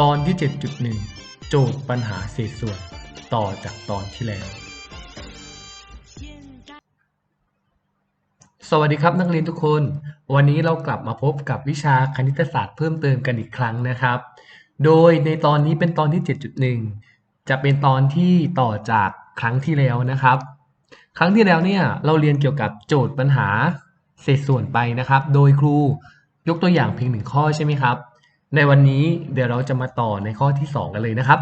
ตอนที่ 7.1 โจทย์ปัญหาเศษส่วนต่อจากตอนที่แล้ว สวัสดีครับนักเรียนทุกคน วันนี้เรากลับมาพบกับวิชาคณิตศาสตร์เพิ่มเติมกันอีกครั้งนะครับ โดยในตอนนี้เป็นตอนที่ 7.1 จะเป็นตอนที่ต่อจากครั้งที่แล้วนะครับ ครั้งที่แล้วเนี่ยเราเรียนเกี่ยวกับโจทย์ปัญหาเศษส่วนไปนะครับ โดยครูยกตัวอย่างเพียงหนึ่งข้อใช่ไหมครับ ในวันนี้เดี๋ยวเราจะมาต่อในข้อที่ 2 กันเลยนะครับ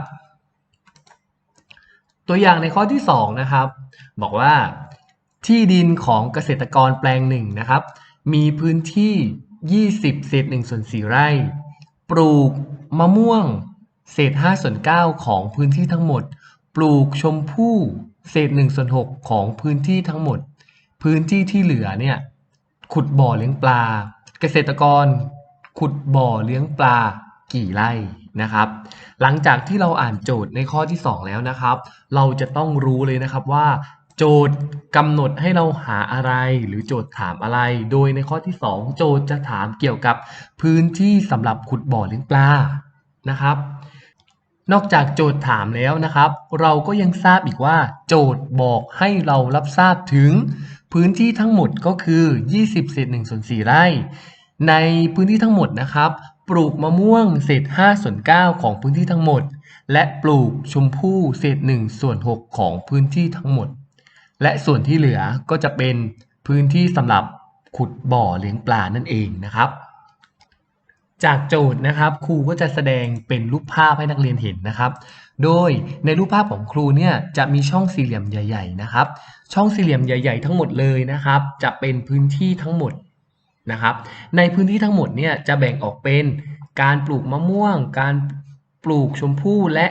ตัวอย่างในข้อที่2นะครับบอกว่า ที่ดินของเกษตรกรแปลงหนึ่งนะครับ มีพื้นที่ 20 เศษ1ส่วน4ไร่ ปลูกมะม่วง เศษ5ส่วน9ของพื้นที่ทั้งหมด ปลูกชมพู่เศษ1ส่วน6ของพื้นที่ทั้งหมด พื้นที่ที่เหลือเนี่ยขุดบ่อเลี้ยงปลา เกษตรกร ขุดบ่อเลี้ยงปลากี่ไร่นะครับ หลังจากที่เราอ่านโจทย์ในข้อที่ 2 แล้วนะครับ เราจะต้องรู้เลยนะครับว่า โจทย์กำหนดให้เราหาอะไรหรือโจทย์ถามอะไร โดยในข้อที่ 2 โจทย์จะถามเกี่ยวกับพื้นที่สำหรับขุดบ่อเลี้ยงปลานะครับ นอกจากโจทย์ถามแล้วนะครับ เราก็ยังทราบอีกว่า โจทย์บอกให้เรารับทราบถึง พื้นที่ทั้งหมดก็คือ 20เศษ1ส่วน4ไร่ ในพื้นที่ทั้งหมดนะครับ ปลูกมะม่วงเศษ5ส่วน9ของพื้นที่ทั้งหมด และปลูกชมพู่เศษ1ส่วน6ของพื้นที่ทั้งหมด และส่วนที่เหลือก็จะเป็นพื้นที่สำหรับขุดบ่อเลี้ยงปลานั่นเองนะครับ จากโจทย์นะครับครูก็จะแสดงเป็นรูปภาพให้นักเรียนเห็นนะครับ โดยในรูปภาพของครูเนี่ยจะมีช่องสี่เหลี่ยมใหญ่ ๆ นะครับ ช่องสี่เหลี่ยมใหญ่ ๆ ทั้งหมดเลยนะครับ จะเป็นพื้นที่ทั้งหมดนะครับ ในพื้นที่ทั้งหมดเนี่ยจะแบ่งออกเป็นการปลูกมะม่วง การปลูกชมพู่และ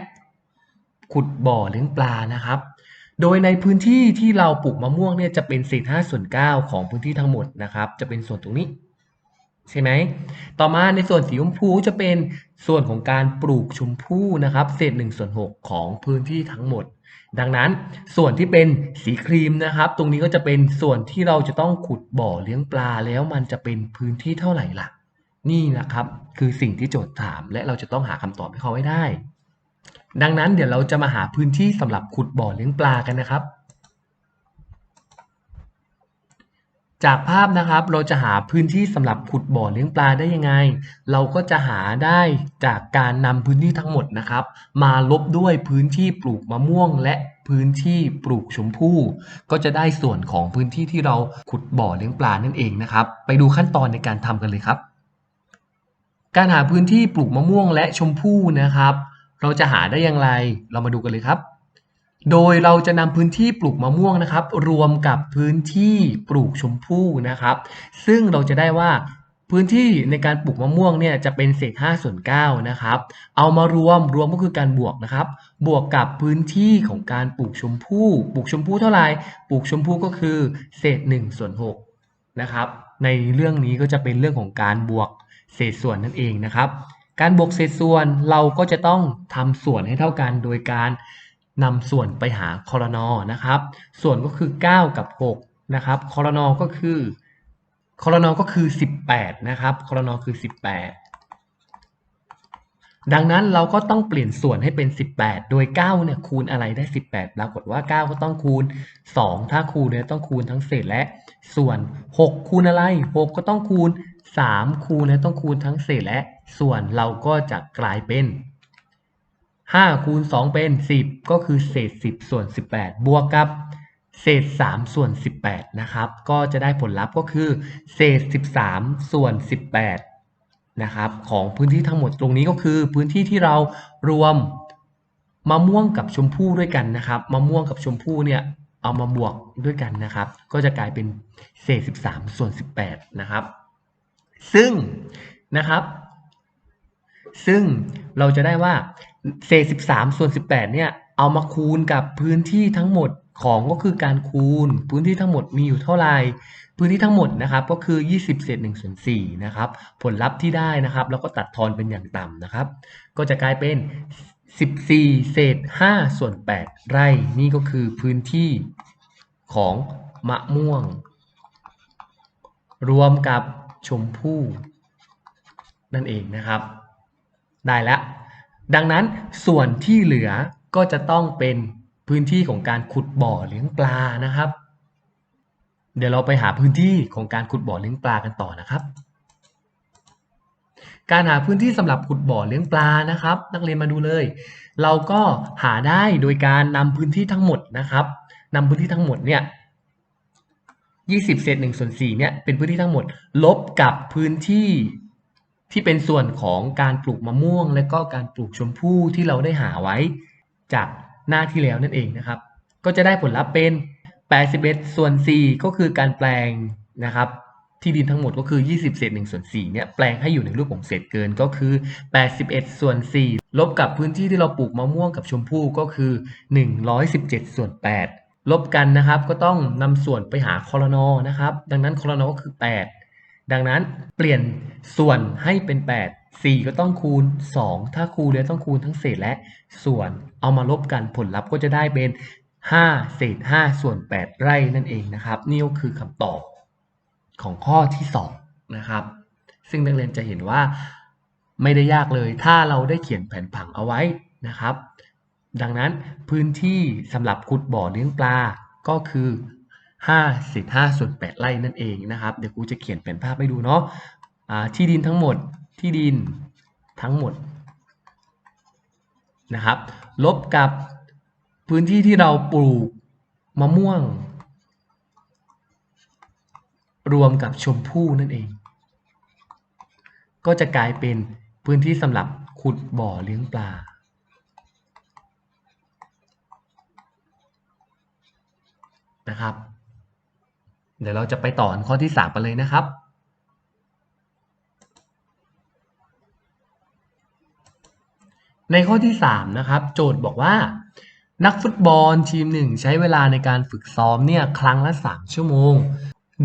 ขุดบ่อเลี้ยงปลานะครับ โดยในพื้นที่ที่เราปลูกมะม่วงเนี่ยจะเป็นเศษ5ส่วน9ของพื้นที่ทั้งหมดนะครับ จะเป็นส่วนตรงนี้ใช่ไหม ต่อมาในส่วนสีชมพูจะเป็นส่วนของการปลูกชมพู่นะครับ เศษ1ส่วน6ของพื้นที่ทั้งหมด ดังนั้นส่วนที่เป็นสีครีมนะครับ ตรงนี้ก็จะเป็นส่วนที่เราจะต้องขุดบ่อเลี้ยงปลาแล้วมันจะเป็นพื้นที่เท่าไหร่ล่ะ นี่นะครับ คือสิ่งที่โจทย์ถาม และเราจะต้องหาคำตอบให้เขาให้ได้ ดังนั้นเดี๋ยวเราจะมาหาพื้นที่สำหรับขุดบ่อเลี้ยงปลากันนะครับ จากภาพนะครับเราจะหาพื้นที่สำหรับขุดบ่อเลี้ยงปลาได้ยังไง เราก็จะหาได้จากการนำพื้นที่ทั้งหมดนะครับ มาลบด้วยพื้นที่ปลูกมะม่วงและพื้นที่ปลูกชมพู่ก็จะได้ส่วนของพื้นที่ที่เราขุดบ่อเลี้ยงปลานั่นเองนะครับ ไปดูขั้นตอนในการทำกันเลยครับ การหาพื้นที่ปลูกมะม่วงและชมพู่นะครับ เราจะหาได้อย่างไร เรามาดูกันเลยครับ โดยเราจะนำพื้นที่ปลูกมะม่วงนะครับ รวมกับพื้นที่ปลูกชมพู่นะครับ ซึ่งเราจะได้ว่าพื้นที่ในการปลูกมะม่วงเนี่ยจะเป็นเศษ5ส่วน9นะครับ เอามารวมรวมก็คือการบวกนะครับ บวกกับพื้นที่ของการปลูกชมพู่ปลูกชมพู่เท่าไหร่ปลูกชมพู่ก็คือเศษ1ส่วน6นะครับ ในเรื่องนี้ก็จะเป็นเรื่องของการบวกเศษส่วนนั่นเองนะครับ การบวกเศษส่วนเราก็จะต้องทำส่วนให้เท่ากันโดยการนำส่วนไปหาคอรนอนะครับ ส่วนก็คือ 9 กับ 6 นะครับคอรนอก็คือคอรนอก็คือ 18 นะครับคอรนอคือ 18 ดังนั้นเราก็ต้องเปลี่ยนส่วนให้เป็น 18 โดย 9 เนี่ยคูณอะไรได้ 18 ปรากฏว่า 9 ก็ต้องคูณ 2 ถ้าคูณเนี่ยต้องคูณทั้งเศษและส่วน 6 คูณอะไร 6 ก็ต้องคูณ 3 คูณเนี่ยต้องคูณทั้งเศษและ ส่วนเราก็จะกลายเป็น5คูณ2เป็น10ก็คือเศษ10ส่วน18บวกกับเศษ3ส่วน18นะครับ ก็จะได้ผลลัพธ์ก็คือเศษ13ส่วน18นะครับของพื้นที่ทั้งหมดตรงนี้ก็คือพื้นที่ที่เรารวมมะม่วงกับชมพู่ด้วยกันนะครับมะม่วงกับชมพู่เนี่ยเอามาบวกด้วยกันนะครับ ก็จะกลายเป็นเศษ 13 ส่วน 18 นะครับ ซึ่งนะครับ ซึ่งเราจะได้ว่าเศษ 13 ส่วน 18 เนี่ย เอามาคูณกับพื้นที่ทั้งหมดของก็คือการคูณ พื้นที่ทั้งหมดมีอยู่เท่าไหร่ พื้นที่ทั้งหมดนะครับก็คือ 20เศษ1ส่วน4นะครับ ผลลัพธ์ที่ได้นะครับแล้วก็ตัดทอนเป็นอย่างต่ำนะครับ ก็จะกลายเป็น 14 เศษ5ส่วน 8 ไร่ นี่ก็คือพื้นที่ของมะม่วง รวมกับชมพู่นั่นเองนะครับ ได้แล้ว ดังนั้นส่วนที่เหลือก็จะต้องเป็นพื้นที่ของการขุดบ่อเลี้ยงปลานะครับ เดี๋ยวเราไปหาพื้นที่ของการขุดบ่อเลี้ยงปลากันต่อนะครับ การหาพื้นที่สำหรับขุดบ่อเลี้ยงปลานะครับ นักเรียนมาดูเลย เราก็หาได้โดยการนำพื้นที่ทั้งหมดนะครับนำพื้นที่ทั้งหมดเนี่ย20เศษ1ส่วน4เนี่ยเป็นพื้นที่ทั้งหมด ลบกับพื้นที่ ที่เป็นส่วนของการปลูกมะม่วง และก็การปลูกชมพู่ที่เราได้หาไว้จากหน้าที่แล้วนั่นเองนะครับ ก็จะได้ผลลัพธ์เป็น 81 ส่วน 4 ก็คือการแปลงนะครับ ที่ดินทั้งหมดก็คือ 20 เศษ1ส่วน4เนี่ยแปลงให้อยู่ในรูปของเศษเกินก็คือ 81 ส่วน 4 ลบกับพื้นที่ที่เราปลูกมะม่วงกับชมพู่ก็คือ 117 ส่วน 8 ลบกันนะครับ ก็ต้องนำส่วนไปหาคอรนอนะครับ ดังนั้นคอรนอก็คือ 8 ดังนั้นเปลี่ยนส่วนให้เป็น 8 4 ก็ต้องคูณ 2 ถ้าคูณแล้วต้องคูณทั้งเศษและส่วนเอามาลบกันผลลัพธ์ก็จะได้เป็น 5 เศษ 5 ส่วน 8 ไร่นั่นเองนะครับนี่ก็คือคำตอบของข้อที่ 2 นะครับ ซึ่งนักเรียนจะเห็นว่าไม่ได้ยากเลย ถ้าเราได้เขียนแผนผังเอาไว้นะครับ ดังนั้นพื้นที่สำหรับขุดบ่อเลี้ยงปลาก็คือ 5สิ5ส่วน8ไร่นั่นเองนะครับ เดี๋ยวครูจะเขียนแผนภาพให้ดูเนาะะที่ดินทั้งหมดที่ดินทั้งหมดนะครับ ลบกับพื้นที่ที่เราปลูกมะม่วง รวมกับชมพู่นั่นเอง ก็จะกลายเป็นพื้นที่สำหรับขุดบ่อเลี้ยงปลานะครับ เดี๋ยวเราจะไปต่อข้อที่3ไปเลยนะครับ ในข้อที่ 3 นะครับ โจทย์บอกว่า นักฟุตบอลทีมหนึ่งใช้เวลาในการฝึกซ้อมเนี่ยครั้งละ 3 ชั่วโมง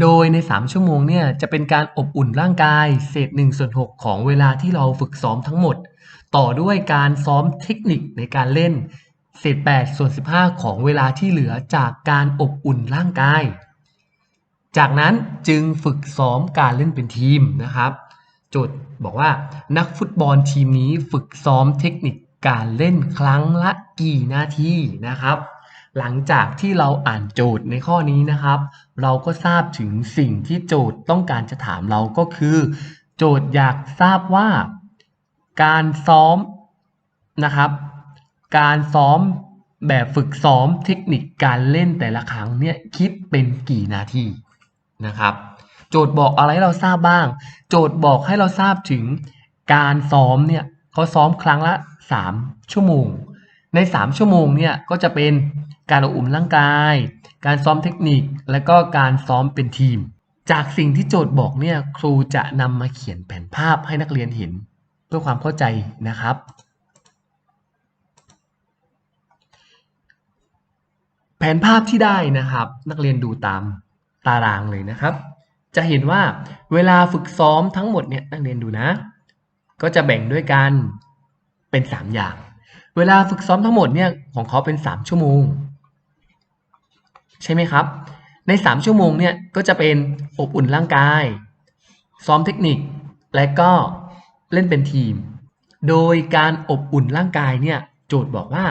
โดยใน 3 ชั่วโมงเนี่ยจะเป็นการอบอุ่นร่างกาย เศษ1ส่วน6ของเวลาที่เราฝึกซ้อมทั้งหมด ต่อด้วยการซ้อมเทคนิคในการเล่น เศษ8ส่วน15 ของเวลาที่เหลือจากการอบอุ่นร่างกาย จากนั้นจึงฝึกซ้อมการเล่นเป็นทีมนะครับโจทย์บอกว่านักฟุตบอลทีมนี้ฝึกซ้อมเทคนิคการเล่นครั้งละกี่นาทีนะครับ หลังจากที่เราอ่านโจทย์ในข้อนี้นะครับ เราก็ทราบถึงสิ่งที่โจทย์ต้องการจะถามเราก็คือ โจทย์อยากทราบว่า การซ้อมนะครับ การซ้อมแบบฝึกซ้อมเทคนิคการเล่นแต่ละครั้งเนี่ยคิดเป็นกี่นาที นะครับ โจทย์บอกอะไรให้เราทราบบ้าง โจทย์บอกให้เราทราบถึงการซ้อมเนี่ยเขาซ้อมครั้งละ 3 ชั่วโมง ใน 3 ชั่วโมงเนี่ยก็จะเป็นการอบอุ่นร่างกาย การซ้อมเทคนิค และก็การซ้อมเป็นทีม จากสิ่งที่โจทย์บอกเนี่ยครูจะนำมาเขียนแผนภาพให้นักเรียนเห็น เพื่อความเข้าใจนะครับ แผนภาพที่ได้นะครับ นักเรียนดูตาม ตารางเลยนะครับ จะเห็นว่าเวลาฝึกซ้อมทั้งหมดเนี่ยนักเรียนดูนะ ก็จะแบ่งด้วยกันเป็น 3 อย่าง เวลาฝึกซ้อมทั้งหมดเนี่ยของเขาเป็น 3 ชั่วโมง ใช่ไหมครับ ใน 3 ชั่วโมงเนี่ยก็จะเป็นอบอุ่นร่างกาย ซ้อมเทคนิค และก็เล่นเป็นทีม โดยการอบอุ่นร่างกายเนี่ยโจทย์บอกว่า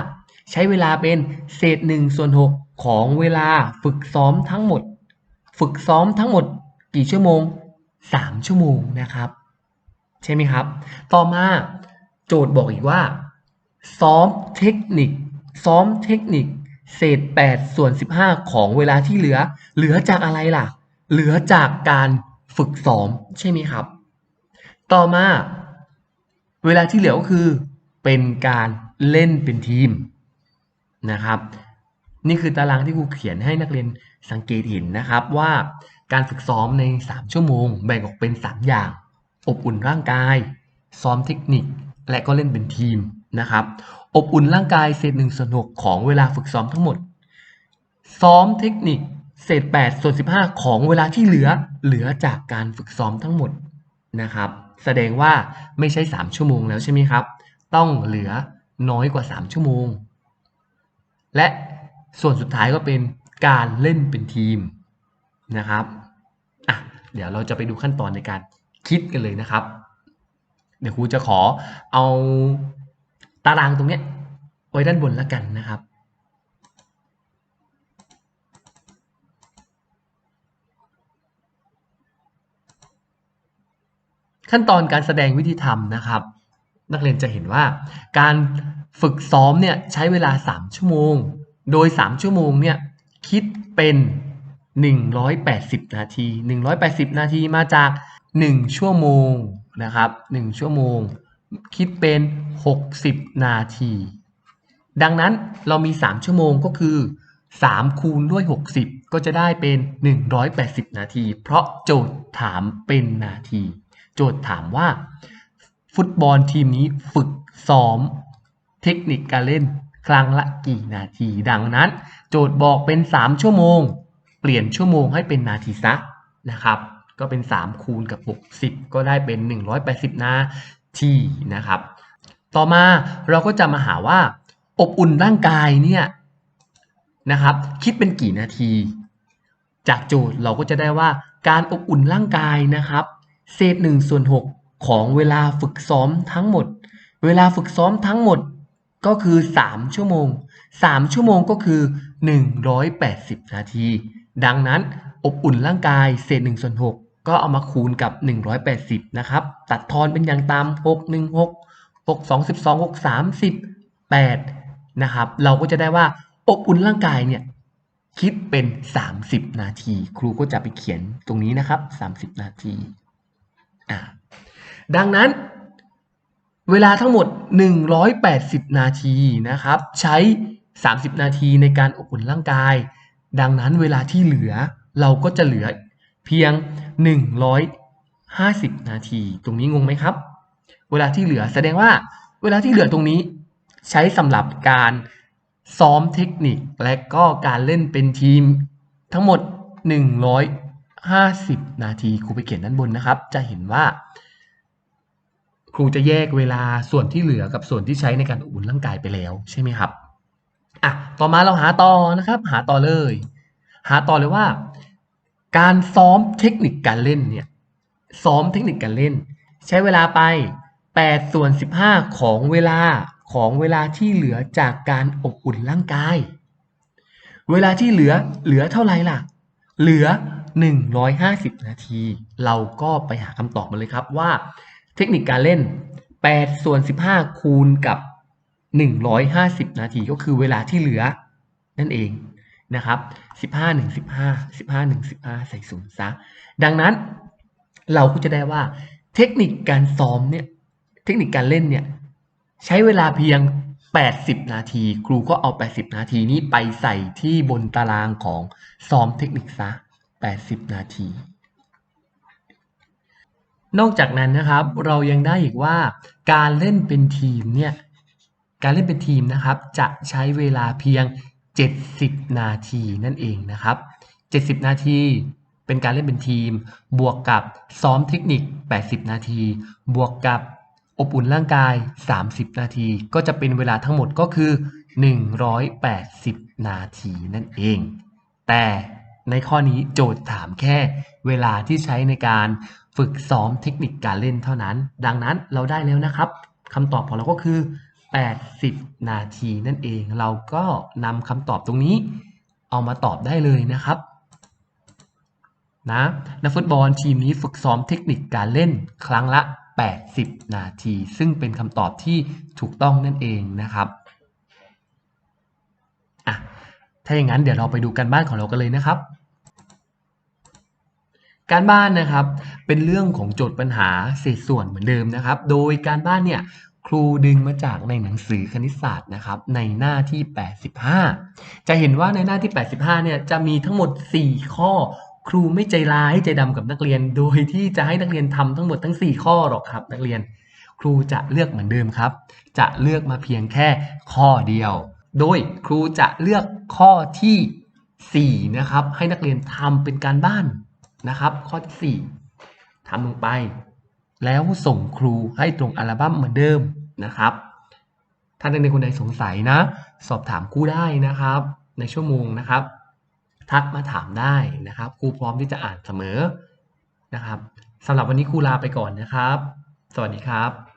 ใช้เวลาเป็นเศษ1ส่วน6ของเวลาฝึกซ้อมทั้งหมด ฝึกซ้อมทั้งหมดกี่ชั่วโมง 3 ชั่วโมงนะครับ ใช่ไหมครับ ต่อมาโจทย์บอกอีกว่า ซ้อมเทคนิค ซ้อมเทคนิค เศษ 8 ส่วน 15 ของเวลาที่เหลือ เหลือจากอะไรล่ะ เหลือจากการฝึกซ้อมใช่ไหมครับ ต่อมา เวลาที่เหลือก็คือ เป็นการเล่นเป็นทีมนะครับ นี่คือตารางที่ครูเขียนให้นักเรียน สังเกตเห็นนะครับว่าการฝึกซ้อมใน 3 ชั่วโมง แบ่งออกเป็น 3 อย่าง อบอุ่นร่างกาย ซ้อมเทคนิค และก็เล่นเป็นทีมนะครับ อบอุ่นร่างกายเศษหนึ่งส่วนหกของเวลาฝึกซ้อมทั้งหมด ซ้อมเทคนิคเศษ8ส่วน15 ของเวลาที่เหลือเหลือจากการฝึกซ้อมทั้งหมดนะครับ แสดงว่าไม่ใช่ 3 ชั่วโมงแล้วใช่ไหมครับ ต้องเหลือน้อยกว่า 3 ชั่วโมง และส่วนสุดท้ายก็เป็น การเล่นเป็นทีมนะครับอะเดี๋ยวเราจะไปดูขั้นตอนในการคิดกันเลยนะครับ เดี๋ยวครูจะขอเอาตารางตรงเนี้ยไว้ด้านบนแล้วกันนะครับขั้นตอนการแสดงวิธีทำนะครับ นักเรียนจะเห็นว่าการฝึกซ้อมเนี่ยใช้เวลา 3 ชั่วโมง โดย 3 ชั่วโมงเนี่ย คิดเป็น 180 นาที 180 นาทีมาจาก 1 ชั่วโมงนะครับ 1 ชั่วโมง คิดเป็น 60 นาที ดังนั้นเรามี 3 ชั่วโมงก็คือ 3 คูณด้วย 60 ก็จะได้เป็น 180 นาที เพราะโจทย์ถามเป็นนาที โจทย์ถามว่า ฟุตบอลทีมนี้ฝึกซ้อมเทคนิคการเล่นครั้งละกี่นาที ดังนั้น โจทย์บอกเป็น 3 ชั่วโมง เปลี่ยนชั่วโมงให้เป็นนาทีซะนะครับ ก็เป็น 3 คูณกับ60ก็ได้เป็น 180 นาทีนะครับ ต่อมาเราก็จะมาหาว่า อบอุ่นร่างกายเนี่ยนะครับ คิดเป็นกี่นาที จากโจทย์เราก็จะได้ว่าการอบอุ่นร่างกายนะครับ เศษ1ส่วน6ของเวลาฝึกซ้อมทั้งหมด เวลาฝึกซ้อมทั้งหมดก็คือ 3 ชั่วโมง 3 ชั่วโมงก็คือ 180 นาที ดังนั้นอบอุ่นร่างกายเศษ1ส่วน6ก็เอามาคูณกับ 180 นะครับ ตัดทอนเป็นอย่างตาม 6 1 6 6 2 12 6 3 8 นะครับ เราก็จะได้ว่าอบอุ่นร่างกายเนี่ยคิดเป็น 30 นาที ครูก็จะไปเขียนตรงนี้นะครับ 30 นาทีอ่าดังนั้น เวลาทั้งหมด 180 นาทีนะครับ ใช้ 30 นาทีในการอบอุ่นร่างกาย ดังนั้นเวลาที่เหลือเราก็จะเหลือเพียง 150 นาที ตรงนี้งงไหมครับ เวลาที่เหลือแสดงว่าเวลาที่เหลือตรงนี้ ใช้สำหรับการซ้อมเทคนิคและก็การเล่นเป็นทีมทั้งหมด 150 นาทีครูไปเขียนด้านบนนะครับ จะเห็นว่า ครูจะแยกเวลาส่วนที่เหลือกับส่วนที่ใช้ในการอบอุ่นร่างกายไปแล้วใช่ไหมครับ อะต่อมาเราหาต่อนะครับ หาต่อเลย หาต่อเลยว่า การซ้อมเทคนิคการเล่นเนี่ยซ้อมเทคนิคการเล่น ใช้เวลาไป8ส่วน15 ของเวลาของเวลาที่เหลือจากการอบอุ่นร่างกาย เวลาที่เหลือเหลือเท่าไหร่ล่ะ เหลือ 150 นาที เราก็ไปหาคำตอบมาเลยครับว่า เทคนิคการเล่น8ส่วน15 คูณกับ 150 นาทีก็คือเวลาที่เหลือ นั่นเองนะครับ 15 1 15 15 1 15 ใส่ศูนย์ซะ ดังนั้นเราก็จะได้ว่าเทคนิคการซ้อมเนี่ย เทคนิคการเล่นเนี่ย ใช้เวลาเพียง 80 นาที ครูก็เอา 80 นาทีนี้ไปใส่ที่บนตารางของซ้อมเทคนิคซะ 80 นาที นอกจากนั้นนะครับ เรายังได้อีกว่าการเล่นเป็นทีมเนี่ย การเล่นเป็นทีมนะครับ จะใช้เวลาเพียง 70 นาทีนั่นเองนะครับ 70 นาทีเป็นการเล่นเป็นทีม บวกกับซ้อมเทคนิค 80 นาที บวกกับอบอุ่นร่างกาย 30 นาที ก็จะเป็นเวลาทั้งหมดก็คือ 180 นาทีนั่นเอง แต่ในข้อนี้โจทย์ถามแค่เวลาที่ใช้ในการฝึกซ้อมเทคนิคการเล่นเท่านั้น ดังนั้นเราได้แล้วนะครับคำตอบของเราก็คือ 80 นาทีนั่นเอง เราก็นำคำตอบตรงนี้ เอามาตอบได้เลยนะครับนะนักฟุตบอลทีมนี้ฝึกซ้อมเทคนิคการเล่นครั้งละ 80 นาที ซึ่งเป็นคำตอบที่ถูกต้องนั่นเองนะครับอะถ้าอย่างนั้นเดี๋ยวเราไปดูการบ้านของเรากันเลยนะครับ การบ้านนะครับเป็นเรื่องของโจทย์ปัญหาเศษส่วนเหมือนเดิมนะครับ โดยการบ้านเนี่ย ครูดึงมาจากในหนังสือคณิตศาสตร์นะครับ ในหน้าที่ 85 จะเห็นว่าในหน้าที่ 85 เนี่ยจะมีทั้งหมด 4 ข้อ ครูไม่ใจร้ายใจดำกับนักเรียน โดยที่จะให้นักเรียนทำทั้งหมดทั้ง 4 ข้อหรอกครับ นักเรียน ครูจะเลือกเหมือนเดิมครับ จะเลือกมาเพียงแค่ข้อเดียว โดยครูจะเลือกข้อที่ 4 นะครับ ให้นักเรียนทำเป็นการบ้านนะครับ ข้อที่ 4ทำลงไปแล้วส่งครูให้ตรงอัลบั้มเหมือนเดิม นะครับถ้านักเรียนคนใดสงสัยนะ สอบถามครูได้นะครับ ในชั่วโมงนะครับ ทักมาถามได้นะครับครูพร้อมที่จะอ่านเสมอนะครับสำหรับวันนี้ครูลาไปก่อนนะครับ สวัสดีครับ